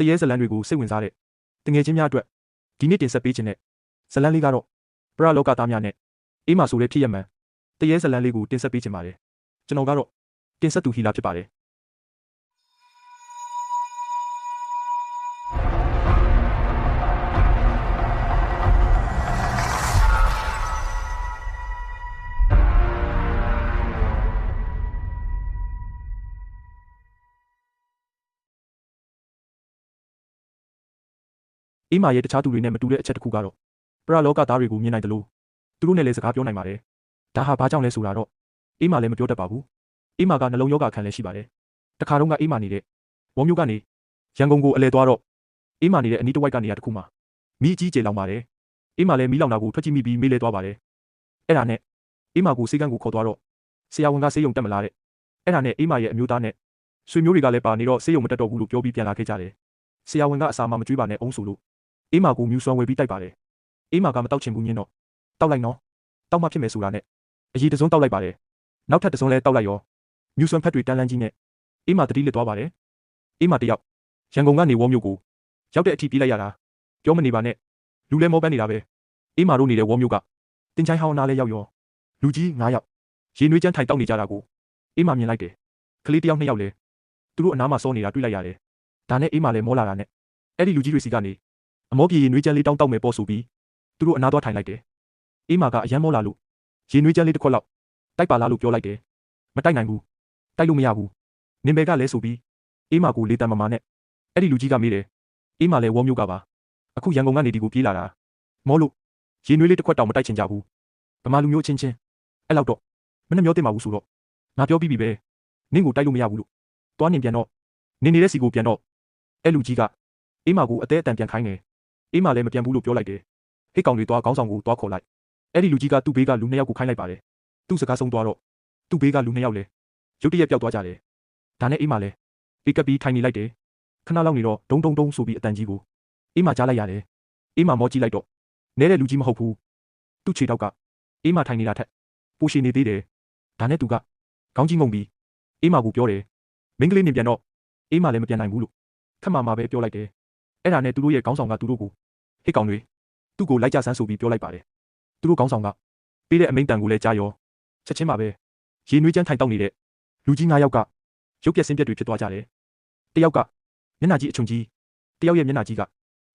တရေဇလန်တွေကိုစိတ်ဝင်စားတဲ့တငယ်ချင်းများအတွက်ဒီနေ့တင်ဆက်ပေးခြင်းတဲ့ဇလန်လေးကတော့ပရလောကသားများနဲ့အေးမာဆိုတဲ့ဖြစ်ရမှန်တရေဇလန်လေးကိုတင်ဆက်ပေးခြင်းပါတယ်ကျွန်တော်ကတော့တင်ဆက်သူဟီလာဖြစ်ပါတယ် အေးမာရဲ့တခြားသူတွေနဲ့မတူတဲ့အချက်တစ်ခုကတော့ပရလောကသားတွေကိုမြင်နိုင်တယ်လို့သူတို့နဲ့လည်းစကားပြောနိုင်ပါတယ်။ဒါဟာဘာကြောင့်လဲဆိုတာတော့အေးမာလည်းမပြောတတ်ပါဘူး။အေးမာကနှလုံးရောဂါခံလည်းရှိပါတယ်။တခါတော့ကအေးမာနေတဲ့ဝုံမျိုးကနေရန်ကုန်ကိုအလဲသွားတော့အေးမာနေတဲ့အနီးတစ်ဝိုက်ကနေရာတစ်ခုမှာမီးအကြီးကျယ်လောင်ပါတယ်။အေးမာလည်းမီးလောင်တာကိုထွက်ကြည့်မိပြီးမေးလဲသွားပါတယ်။အဲ့ဒါနဲ့အေးမာကိုစေကန်းကိုခေါ်သွားတော့ဆရာဝန်ကဆေးရုံတက်မလာတဲ့အဲ့ဒါနဲ့အေးမာရဲ့အမျိုးသားနဲ့ဆွေမျိုးတွေကလည်းပါနေတော့ဆေးရုံမတက်တော့ဘူးလို့ပြောပြီးပြန်လာခဲ့ကြတယ်။ဆရာဝန်ကအစာမမကြွေးပါနဲ့အောင်ဆိုလို့ အေးမာကိုမြူဆွမ်းဝေပြီးတိုက်ပါတယ်အေးမာကမတောက်ချင်ဘူးညင်းတော့တောက်လိုက်နော်တောက်မှဖြစ်မယ်ဆိုတာနဲ့အကြီးတစုံတောက်လိုက်ပါတယ်နောက်ထပ်တစုံလဲတောက်လိုက်ရောမြူဆွမ်းဖက်တွေတန်းလန်းကြီးနဲ့အေးမာတတိလစ်သွားပါတယ်အေးမာတယောက်ရန်ကုန်ကနေဝေါမျိုးကိုရောက်တဲ့အထိပြေးလိုက်ရတာပြောမနေပါနဲ့လူလဲမောပန်းနေတာပဲအေးမာတို့နေတဲ့ဝေါမျိုးကတင်ချိုင်းဟောင်းနာလဲရောက်ရောလူကြီး9ယောက်ရေနွေးချမ်းထိုင်တောက်နေကြတာကိုအေးမာမြင်လိုက်တယ်ကလေးတယောက်နှစ်ယောက်လဲသူတို့အနားမှာစောနေတာတွေ့လိုက်ရတယ်ဒါနဲ့အေးမာလဲမောလာတာနဲ့အဲ့ဒီလူကြီးတွေစီကနေ အမောပြေရေနွေးချမ်းလေးတောင်းတောက်မယ်ပေါ့ဆိုပြီးသူတို့အနားသွားထိုင်လိုက်တယ်။အေးမာကအယမ်းမောလာလို့ရေနွေးချမ်းလေးတစ်ခွက်လောက်တိုက်ပါလားလို့ပြောလိုက်တယ်။မတိုက်နိုင်ဘူး။တိုက်လို့မရဘူး။နင်ဘယ်ကလဲဆိုပြီးအေးမာကိုလေးတန်မမာနဲ့အဲ့ဒီလူကြီးကမေးတယ်။အေးမာလည်းဝေါမျိုးကပါ။အခုရန်ကုန်ကနေဒီကိုပြေးလာတာ။မောလို့ရေနွေးလေးတစ်ခွက်တောင်မတိုက်ချင်ကြဘူး။ဗမာလူမျိုးချင်းချင်းအဲ့လောက်တော့မနှမျောတင်ပါဘူးဆိုတော့ငါပြောပြီးပြီပဲ။နင့်ကိုတိုက်လို့မရဘူးလို့။သွားနင်ပြန်တော့နင်နေတဲ့စီကိုပြန်တော့အဲ့လူကြီးကအေးမာကိုအသေးအတန်ပြန်ခိုင်းတယ် အေးမာလည်းမပြန်ဘူးလို့ပြောလိုက်တယ်ဟိတ်ကောင်တွေသွားခေါင်းဆောင်ကိုသွားခေါ်လိုက်အဲ့ဒီလူကြီးကသူ့ဘေးကလူနှစ်ယောက်ကိုခိုင်းလိုက်ပါတယ်သူ့စကားဆုံးသွားတော့သူ့ဘေးကလူနှစ်ယောက်လည်းရုတ်တရက်ပျောက်သွားကြတယ်ဒါနဲ့အေးမာလည်းပေကပ်ပြီးထိုင်နေလိုက်တယ်ခဏလောက်နေတော့ဒုံဒုံဒုံဆိုပြီးအတန်ကြီးကိုအေးမာကြားလိုက်ရတယ်အေးမာမောကြည့်လိုက်တော့နဲတဲ့လူကြီးမဟုတ်ဘူးသူ့ခြေထောက်ကအေးမာထိုင်နေတာထက်ပိုရှည်နေသေးတယ်ဒါနဲ့သူကခေါင်းကြီးငုံပြီးအေးမာကိုပြောတယ်မင်းကလေးနေပြန်တော့အေးမာလည်းမပြန်နိုင်ဘူးလို့ခက်မှမှပဲပြောလိုက်တယ် အဲ့ဒါနဲ့သူတို့ရဲ့ခေါင်းဆောင်ကသူတို့ကိုဟစ်ကောင်တွေသူ့ကိုလိုက်ကြဆန်းဆိုပြီးပြောလိုက်ပါတယ်သူတို့ခေါင်းဆောင်ကပေးတဲ့အမိန့်တန်ကိုလည်းကြားရောချက်ချင်းပါပဲရေနွေးချမ်းထိုင်တောက်နေတဲ့လူကြီး၅ယောက်ကရုပ်ပြက်ဆင်းပြက်တွေဖြစ်သွားကြတယ်တယောက်ကမျက်နှာကြီးအချုံကြီးတယောက်ရဲ့မျက်နှာကြီးက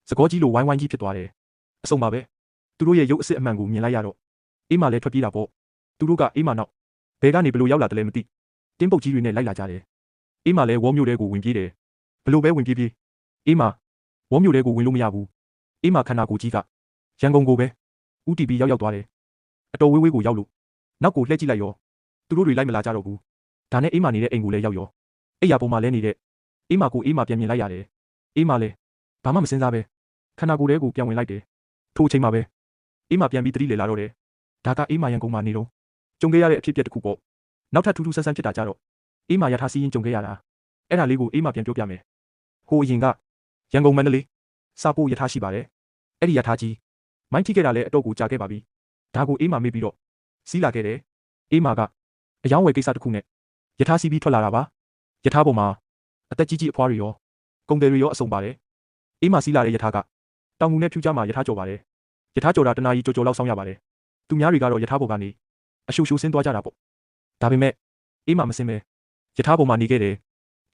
သကောကြီးလိုဝိုင်းဝိုင်းကြီးဖြစ်သွားတယ်အစုံပါပဲသူတို့ရဲ့ရုပ်အစစ်အမှန်ကိုမြင်လိုက်ရတော့အေးမာလည်းထွက်ပြေးတာပေါ့သူတို့ကအေးမာနောက်ဘယ်ကနေဘလို့ရောက်လာတယ်လဲမသိတင်းပုတ်ကြီးတွေနဲ့လိုက်လာကြတယ်အေးမာလည်းဝေါမျိုးတဲကိုဝင်ပြေးတယ်ဘလို့ပဲဝင်ပြေးပြေးအေးမာ ဝေါမျိုးတဲကိုဝင်လို့မရဘူးအေးမာခန္ဓာကိုယ်ကြီးကရန်ကုန်ကိုပဲဥတီပြီးရောက်ရောက်သွားတယ်အတော်ဝေးဝေးကိုရောက်လို့နောက်ကိုလှည့်ကြည့်လိုက်ရောသူတို့တွေလိုက်မလာကြတော့ဘူးဒါနဲ့အေးမာနေတဲ့အိမ်ကိုလည်းရောက်ရောအိယာပေါ်မှာလဲနေတဲ့အေးမာကိုအေးမာပြန်မြင်လိုက်ရတယ်အေးမာလည်းဘာမှမစင်စားပဲခန္ဓာကိုယ်ထဲကိုပြန်ဝင်လိုက်တယ်ထိုအချိန်မှာပဲအေးမာပြန်ပြီးတတိလေလာတော့တယ်ဒါကအေးမာရန်ကုန်မှာနေတော့ကြုံခဲ့ရတဲ့အဖြစ်အပျက်တစ်ခုပေါ့နောက်ထပ်ထူးထူးဆန်းဆန်းဖြစ်တာကြတော့အေးမာရထားစီးရင်ကြုံခဲ့ရတာအဲ့ဒါလေးကိုအေးမာပြန်ပြောပြမယ်ဟိုအရင်က ရန်ကုန်မန္တလေးစာပို့ရထားရှိပါတယ်အဲ့ဒီရထားကြီးမိုင်းထိခဲ့တာလည်းအတော့ကိုကြာခဲ့ပါပြီဒါကိုအေးမာမေးပြီးတော့စီးလာခဲ့တယ်အေးမာကအယောင်းဝယ်ကိစ္စတစ်ခုနဲ့ရထားစီးပြီးထွက်လာတာပါရထားပေါ်မှာအသက်ကြီးကြီးအဖွားတွေရောကုန်တယ်တွေရောအစုံပါတယ်အေးမာစီးလာတဲ့ရထားကတောင်ငူနဲ့ဖြူကြားမှာရထားကြော်ပါတယ်ရထားကြော်တာတနာကြီးကြော်ကြော်လောက်ဆောင်းရပါတယ်သူများတွေကတော့ရထားပေါ်ကနေအရှူရှူဆင်းသွားကြတာပေါ့ဒါပေမဲ့အေးမာမစင်းပဲရထားပေါ်မှာနေခဲ့တယ်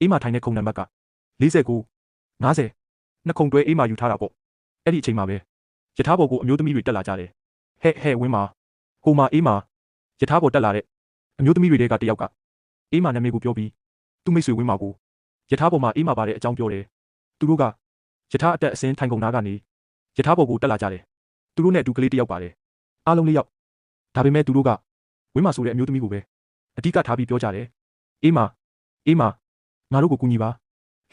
အေးမာထိုင်တဲ့ခုံနံပါတ်က49 50 နှစ်ခုံတွဲအေးမာယူထားတာပေါ့အဲ့ဒီအချိန်မှာပဲယထာဘော်ကိုအမျိုးသမီးတွေတက်လာကြတယ်ဟဲ့ဟဲ့ဝင်းမာဟိုမာအေးမာယထာဘော်တက်လာတဲ့အမျိုးသမီးတွေတဲကတယောက်ကအေးမာနာမည်ကိုပြောပြီးသူ့မိတ်ဆွေဝင်းမာကိုယထာဘော်မှာအေးမာပါတဲ့အကြောင်းပြောတယ်သူတို့ကယထာအတက်အစင်းထိုင်ကုန်နာကနေယထာဘော်ကိုတက်လာကြတယ်သူတို့နဲ့အတူကလေးတယောက်ပါတယ်အားလုံးလေးယောက်ဒါပေမဲ့သူတို့ကဝင်းမာဆိုတဲ့အမျိုးသမီးကိုပဲအဓိကထားပြီးပြောကြတယ်အေးမာအေးမာငါတို့ကိုကူညီပါ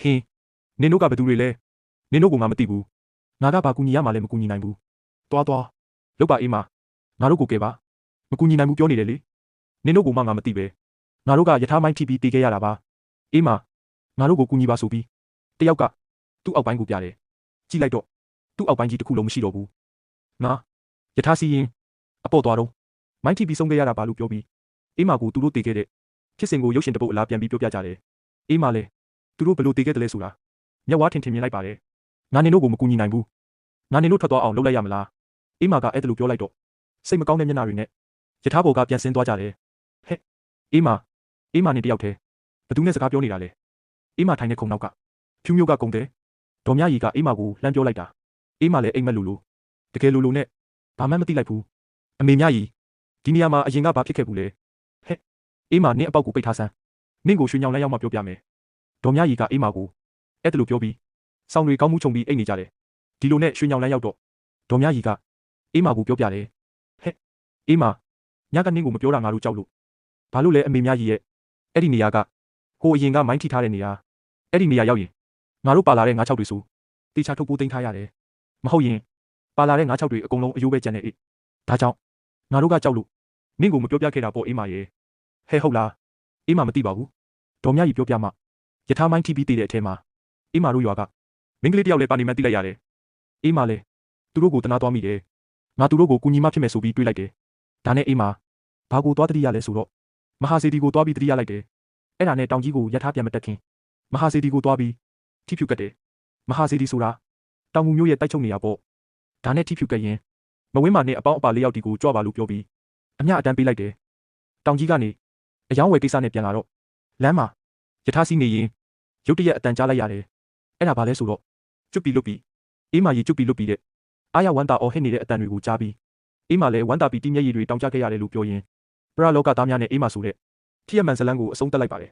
ဟင်းနင်တို့ကဘယ်သူတွေလဲ နင်တို့ကငါမသိဘူးငါကဘာကူညီရမှလည်းမကူညီနိုင်ဘူးသွားသွားလောက်ပါအေးမငါတို့ကိုကဲပါမကူညီနိုင်ဘူးပြောနေတယ်လေနင်တို့ကမှငါမသိပဲငါတို့ကယထာမိုင်းထိပြီးတေးခဲ့ရတာပါအေးမငါတို့ကိုကူညီပါဆိုပြီးတယောက်ကသူ့အောက်ပိုင်းကိုပြတယ်ကြည့်လိုက်တော့သူ့အောက်ပိုင်းကြီးတစ်ခုလုံးမရှိတော့ဘူးငါယထာစီရင်အပေါ်သွားတော့မိုင်းထိပြီးဆုံးခဲ့ရတာပါလို့ပြောပြီးအေးမကိုသူတို့တေးခဲ့တဲ့ဖြစ်စဉ်ကိုရုပ်ရှင်တပုတ်အလားပြန်ပြီးပြောပြကြတယ်အေးမလည်းသူတို့ဘယ်လိုတေးခဲ့တယ်လဲဆိုတာမျက်ဝါးထင်ထင်မြင်လိုက်ပါတယ် ငါနင်တို့ကိုမကူညီနိုင်ဘူးငါနင်တို့ထွက်သွားအောင်လုပ်လိုက်ရမလားအေးမာကအဲ့ဒါလိုပြောလိုက်တော့စိတ်မကောင်းတဲ့မျက်နှာတွေနဲ့ယထာဘော်ကပြန်ဆင်းသွားကြတယ်ဟဲ့အေးမာအေးမာနေတယောက်တည်းဘသူနဲ့စကားပြောနေတာလဲအေးမာထိုင်တဲ့ခုံနောက်ကဖြူမျိုးကကုံတယ်ဒေါ်မြရီကအေးမာကိုလှမ်းပြောလိုက်တာအေးမာလည်းအိမ်မက်လူလူတကယ်လူလူနဲ့ဘာမှမသိလိုက်ဘူးအမေမြရီဒီနေရာမှာအရင်ကဘာဖြစ်ခဲ့ဘူးလဲဟဲ့အေးမာနင့်အပေါက်ကိုပိတ်ထားစမ်းနင့်ကိုရွှေညောင်လန်းရောက်မှပြောပြမယ်ဒေါ်မြရီကအေးမာကိုအဲ့ဒါလိုပြောပြီး ဆောင်းတွေကောင်းမှုခြုံပြီးအိတ်နေကြတယ်ဒီလိုနဲ့ရွှေညောင်လန်းရောက်တော့ဒေါ်မြရီကအေးမာကိုပြောပြတယ်ဟဲ့အေးမာညကနင့်ကိုမပြောတာငါတို့ကြောက်လို့ဘာလို့လဲအမေမြရီရဲ့အဲ့ဒီနေရာကဟိုအရင်ကမိုင်းထိထားတဲ့နေရာအဲ့ဒီနေရာရောက်ရင်ငါတို့ပါလာတဲ့ငါးချောက်တွေဆိုတေချာထုတ်ပိုးသိမ်းထားရတယ်မဟုတ်ရင်ပါလာတဲ့ငါးချောက်တွေအကုန်လုံးအယိုးပဲကျန်နေအေးဒါကြောင့်ငါတို့ကကြောက်လို့နင့်ကိုမပြောပြခဲ့တာပေါ့အေးမာရဲ့ဟဲ့ဟုတ်လားအေးမာမသိပါဘူးဒေါ်မြရီပြောပြမှယထာမိုင်းထိပြီးတည်တဲ့အထဲမှာအေးမာတို့ရွာက မင်းကလေးတယောက်လည်းပါနေမှန်းသိလိုက်ရတယ်အေးမာလည်းသူတို့ကိုတနာသွားမိတယ်ငါသူတို့ကိုကူညီမဖြစ်မယ်ဆိုပြီးတွေးလိုက်တယ်ဒါနဲ့အေးမာဘာကိုသွားတတိရလဲဆိုတော့မဟာစေတီကိုသွားပြီးတတိရလိုက်တယ်အဲ့ဒါနဲ့တောင်ကြီးကိုယထာပြန်မတက်ခင်မဟာစေတီကိုသွားပြီးထိဖြူကတ်တယ်မဟာစေတီဆိုတာတောင်ငူမျိုးရဲ့တိုက်ချုပ်နေရပေါ့ဒါနဲ့ထိဖြူကတ်ရင်မဝင်းမာနဲ့အပေါင်းအပါလေးယောက်ဒီကိုကြွပါလို့ပြောပြီးအမျှအတန်းပေးလိုက်တယ်တောင်ကြီးကနေအယောင်းဝယ်ကိစ္စနဲ့ပြန်လာတော့လမ်းမှာယထာစီနေရင်ရုတ်တရက်အတန်ကြားလိုက်ရတယ်အဲ့ဒါဘာလဲဆိုတော့ ကျွတ်ပြီးလွတ်ပြီးအေးမာကြီးကျွတ်ပြီးလွတ်ပြီးတဲ့အားရဝမ်းတာအော်ဟစ်နေတဲ့အတန်တွေကိုကြားပြီးအေးမာလည်းဝမ်းတာပြီးတိမျက်ရည်တွေတောင်ကျခဲ့ရတယ်လို့ပြောရင်ပရလောကသားများနဲ့အေးမာဆိုတဲ့ထိရမှန်ဇလန်းကိုအဆုံးတက်လိုက်ပါတယ်